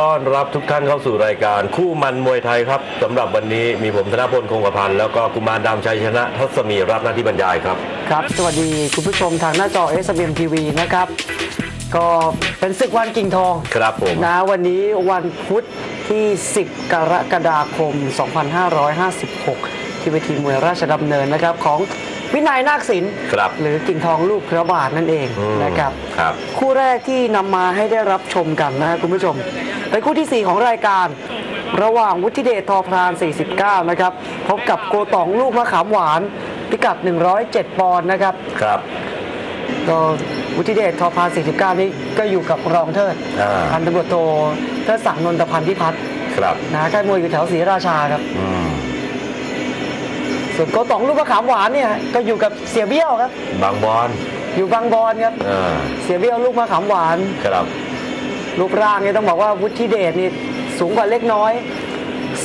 ต้อนรับทุกท่านเข้าสู่รายการคู่มันมวยไทยครับสำหรับวันนี้มีผมธนพลคงกระพันธ์แล้วก็กุมารดำชัยชนะทัศมีรับหน้าที่บรรยายครับ ครับ สวัสดีคุณผู้ชมทางหน้าจอ s อ m TV นะครับ ก็เป็นศึกวันกิ่งทองครับผมนะวันนี้วันพุธที่ 10 กรกฎาคม 2556 ที่เวทีมวยราชดำเนินนะครับของ วินัยนาคศิลป์ครับหรือกิ่งทองลูกพระบาทนั่นเองอืมนะครับครับคู่แรกที่นำมาให้ได้รับชมกันนะครับคุณผู้ชมเป็นคู่ทีสี่ 4 ของรายการ ระหว่างวุฒิเดชทอพราน 49 นะครับพบกับโกตองลูกมะขามหวาน พิกัด 107 ปอนด์นะครับครับ ก็วุฒิเดชทอพราน 49 นี่ก็อยู่กับรองเทิดอ่า พันตำรวจโทเทิดศักดิ์นนทพันธ์พิพัฒน์ครับนะค่ายมวยอยู่แถวศรีราชาครับ อืม ส่วนโกตองลูกมะขามหวานเนี่ยก็อยู่กับเสียเบี้ยวครับ บางบอนอยู่บางบอนครับ อ่าเสียเบี้ยวลูกมะขามหวาน ครับรูปร่างเนี่ยต้องบอกว่าวุฒิเดชนี่สูงกว่าเล็กน้อย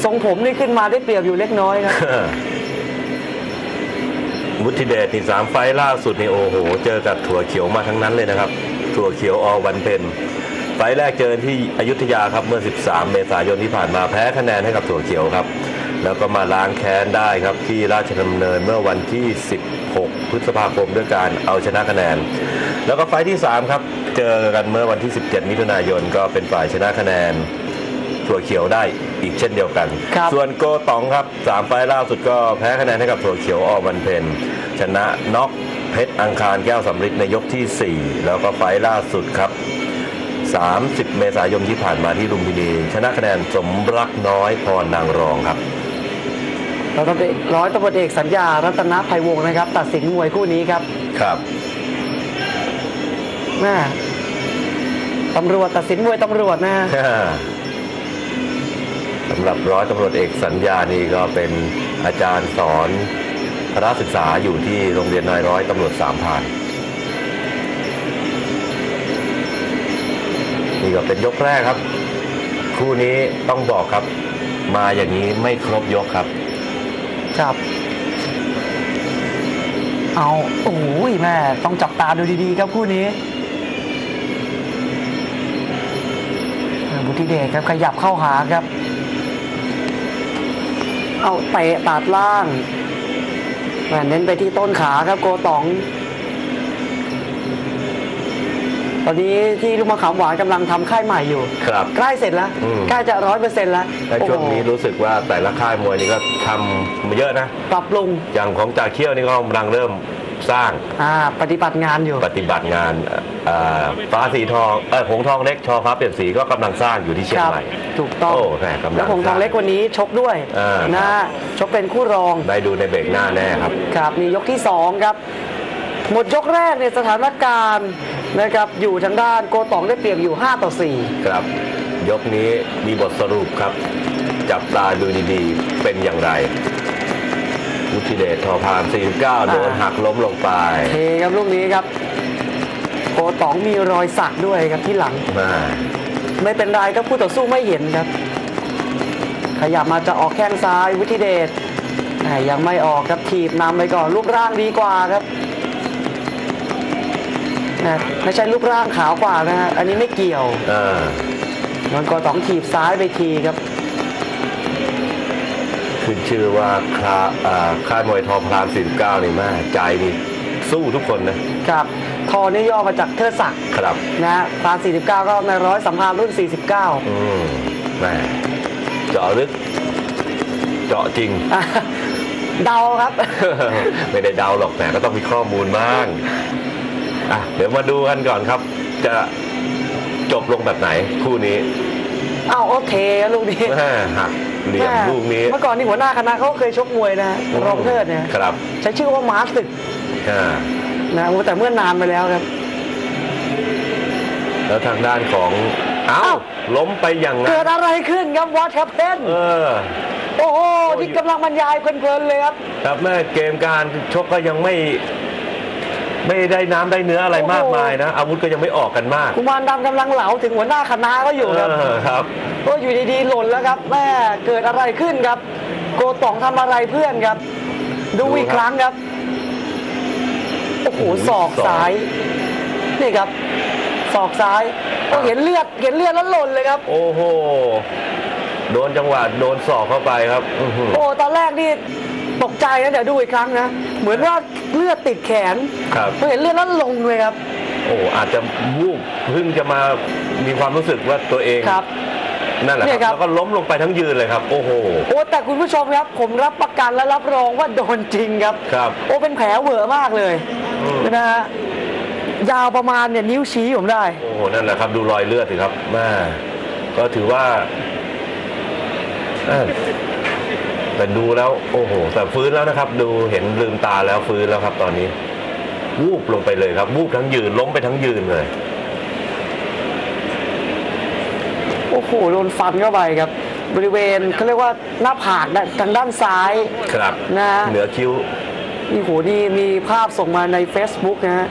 ทรงผมนี่ขึ้นมาได้เปรียบอยู่เล็กน้อยครับ วุฒิเดชนี่สามไฟล์ล่าสุดนี่โอ้โห เจอกับถั่วเขียวมาทั้งนั้นเลยนะครับ ถั่วเขียวอวันเพนไฟล์แรกเจอที่อยุธยาครับเมื่อ 13 เมษายนที่ผ่านมาแพ้คะแนนให้กับถั่วเขียวครับ แล้วก็มาล้างแค้นได้ครับที่ราชดำเนินเมื่อวันที่ 16 พฤษภาคมด้วยการเอาชนะคะแนน แล้วก็ไฟล์ที่ 3 ครับ เจอกันเมื่อวันที่ 17 มิถุนายนก็เป็นฝ่ายชนะคะแนนถั่วเขียวได้อีกเช่นเดียวกันครับส่วนโกตองครับสามไฟล์ล่าสุดก็แพ้คะแนนให้กับถั่วเขียวออวันเพนชนะน็อกเพชรอังคารแก้วสำริดในยกทีสี่4 แล้วก็ไฟล์ล่าสุดครับ 30 เมษายนที่ผ่านมาที่ลุมพินีชนะคะแนนสมรักน้อยพรนางรองครับ ร้อยตำรวจเอกร้อยตำรวจเอกสัญญารัตนภัยวงศ์นะครับ ตัดสินมวยคู่นี้ครับครับแม่ตำรวจตัดสินมวยตำรวจนะฮะสำหรับร้อยตำรวจเอกสัญญานี่ก็เป็นอาจารย์สอนพระศึกษาอยู่ที่โรงเรียนนายร้อยตำรวจสามพรานนี่ก็เป็นยกแรกครับ คู่นี้ต้องบอกครับ มาอย่างนี้ไม่ครบยกครับ ครับ เอาโอ้ยแม่ต้องจับตาดูดีๆครับคู่นี้บุติเดชครับขยับเข้าหาครับ เอาเตะตัดล่างแม่เน้นไปที่ต้นขาครับโกตอง ตอนนี้ที่ลูกมะขามหวานกำลังทำค่ายใหม่อยู่ ครับใกล้เสร็จแล้วอืม ใกล้จะร้อยเปอร์เซ็นต์แล้วและช่วงนี้โอ้โหรู้สึกว่าแต่ละค่ายมวยนี่ก็ทำมาเยอะนะ ปรับปรุงอย่างของจ่าเขี้ยวนี่ก็กำลังเริ่มสร้างอ่าปฏิบัติงานอยู่ ปฏิบัติงานเอ่อฟ้าสีทองเออหงทองเล็กชอฟ้าเปลี่ยนสีก็กำลังสร้างอยู่ที่เชียคงรับใหม่ ถูกต้องโอ้แม่กำลังแล้วผงทองเล็กวันนี้ชกด้วยอ่านะชกเป็นคู่รอง ได้ดูในเบรกหน้าแน่ครับ ครับนี่ยกที่ 2 ครับ หมดยกแรกในยสถานการณ์ นะครับอยู่ทางด้านโกตองได้เปรียบอยู่ 5 ต่อครับ ยกนี้มีบทสรุปครับ จับตาดูดีๆ เป็นอย่างไรวุฒิเดชทอพาน49 โดนหักล้มลงไป4เทครับลูกนี้ครับ โกตองมีรอยสักด้วยครับที่หลังมาไม่เป็นไรครับคู่ต่อสู้ไม่เห็นครับ ขยับมาจะออกแข้งซ้ายวุฒิเดชแต่ยังไม่ออกครับถีบนำไปก่อนรูปร่างดีกว่าครับ นะไม่ใช่รูปร่างขาวกว่านะฮะอันนี้ไม่เกี่ยวอ่ามันก็ต้องถีบซ้ายไปทีครับขึ้นชื่อว่าคาอ่าค่ายมวยทอพาน49นี่แม่ใจนี่สู้ทุกคนนะครับทอนี่ย่อมาจากเทิดศักดิ์ครับนะฮะพาน49 ก็ในร้อยสัมภารรุ่น 49 อืมแม่เจาะลึก เจาะจริงอะเดาครับ ไม่ได้เดาหรอกแต่ก็ต้องมีข้อมูลบ้าง อะเดี๋ยวมาดูกันก่อนครับ จะจบลงแบบไหนคู่นี้เอาโอเคครับลูกนี้แม่หักเหลี่ยมแม่ลูกนี้ เมื่อก่อนนี่หัวหน้าคณะเขาเคยชกมวยนะฮะรองเทิดเนี่ยครับ ใช้ชื่อว่ามาสตึกอ่านะโอ้แต่เมื่อนานไปแล้วครับ แล้วทางด้านของเอ้าเอ้าล้มไปอย่างนั้เกินดอะไรขึ้นครับวอตแฮปเพนเออโอ้โหที่กำลังบรรยายเพลินๆเลยครับ ครับแม่เกมการชกก็ยังไม่ ไม่ได้น้ำได้เนื้ออะไรมากมายนะ อาวุธก็ยังไม่ออกกันมากกุมารดำกำลังเหลาถึงหัวหน้าคณะก็อยู่ครับ เออครับ ก็อยู่ดีๆหล่นแล้วครับแม่เกิดอะไรขึ้นครับ โกตองทำอะไรเพื่อนครับ ดูอีกครั้งครับ โอ้โหศอกซ้าย นี่ครับศอกซ้ายก็เห็นเลือดเห็นเลือดแล้วหล่นเลยครับ โอ้โห โดนจังหวะโดนศอกเข้าไปครับอื้อหือโอ้ตอนแรกนี่ ตกใจนะเดี๋ยวดูอีกครั้งนะ เหมือนว่าเลือดติดแขนครับ พอเห็นเลือดแล้วลงเลยครับ โอ้อาจจะวูบเพิ่งจะมามีความรู้สึกว่าตัวเองครับ นั่นแหละเนี่ยคครัรับ บแล้วก็ล้มลงไปทั้งยืนเลยครับ โอ้โห โอ้แต่คุณผู้ชมครับ ผมรับประกันและรับรองว่าโดนจริงครับ ครับ โอ้เป็นแผลเหวอะมากเลยอืม นะฮะยาวประมาณเนี่ยนิ้วชี้ผมได้ โอ้โห นั่นแหละครับ ดูรอยเลือดสิครับแม่ก็ถือว่าเอ้ย แต่ดูแล้วโอ้โห แต่ฟื้นแล้วนะครับ ดูเห็นลืมตาแล้วฟื้นแล้วครับ ตอนนี้ วูบลงไปเลยครับ วูบทั้งยืนล้มไปทั้งยืนเลย โอ้โหโดนฟันเข้าไปครับ บริเวณเขาเรียกว่าหน้าผากด้านทางด้านซ้ายครับนะฮะเหนือคิ้วนี่โหนี่มีภาพส่งมาใน Facebook นะฮะ